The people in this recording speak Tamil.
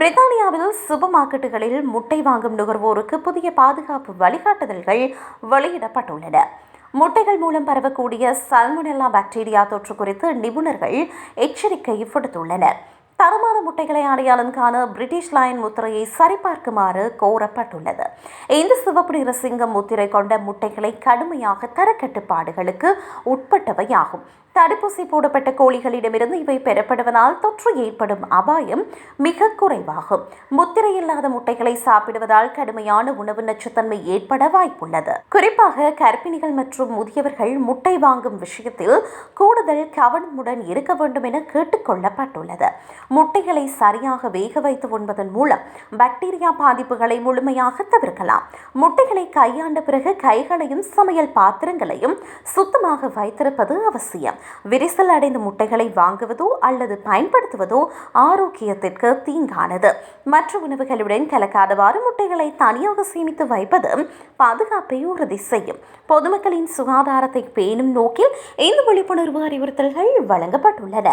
பிரித்தானியாவில் சூப்பர் மார்க்கெட்டுகளில் முட்டை வாங்கும் நுகர்வோருக்கு புதிய பாதுகாப்பு வழிகாட்டுதல்கள் வெளியிடப்பட்டுள்ளன. முட்டைகள் மூலம் பரவக்கூடிய சல்மொனெல்லா பாக்டீரியா தொற்று குறித்து நிபுணர்கள் எச்சரிக்கை விடுத்துள்ளனர். தரமான முட்டைகளை அடையாளம் காண பிரிட்டிஷ் லயன் முத்திரையை சரிபார்க்குமாறு கோரப்பட்டுள்ளது. இந்த சிவப்பு நிற சிங்கம் முத்திரை கொண்ட முட்டைகளை கடுமையாக தரக்கட்டுப்பாடுகளுக்கு உட்பட்டவையாகும். தடுப்பூசி போடப்பட்ட கோழிகளிடமிருந்து இவை பெறப்படுவதால் தொற்று ஏற்படும் அபாயம் மிக குறைவாகும். முத்திரை இல்லாத முட்டைகளை சாப்பிடுவதால் கடுமையான உணவு நச்சுத்தன்மை ஏற்பட வாய்ப்புள்ளது. குறிப்பாக கர்ப்பிணிகள் மற்றும் முதியவர்கள் முட்டை வாங்கும் விஷயத்தில் கூடுதல் கவனமுடன் இருக்க வேண்டும் என கேட்டுக்கொள்ளப்பட்டுள்ளது முட்டைகளை சரியாக வேக வைத்து உண்பதன் மூலம் பாக்டீரியா பாதிப்புகளை முழுமையாக தவிர்க்கலாம். முட்டைகளை கையாண்ட பிறகு கைகளையும் சமையல் பாத்திரங்களையும் சுத்தமாக வைத்திருப்பது அவசியம். விரிசல் அடைந்த முட்டைகளை வாங்குவதோ அல்லது பயன்படுத்துவதோ ஆரோக்கியத்திற்கு தீங்கானது. மற்ற உணவுகளுடன் கலக்காதவாறு முட்டைகளை தனியாக சேமித்து வைப்பது பாதுகாப்பை உறுதி செய்யும். பொதுமக்களின் சுகாதாரத்தை பேணும் நோக்கில் இந்த விழிப்புணர்வு அறிவுறுத்தல்கள் வழங்கப்பட்டுள்ளன.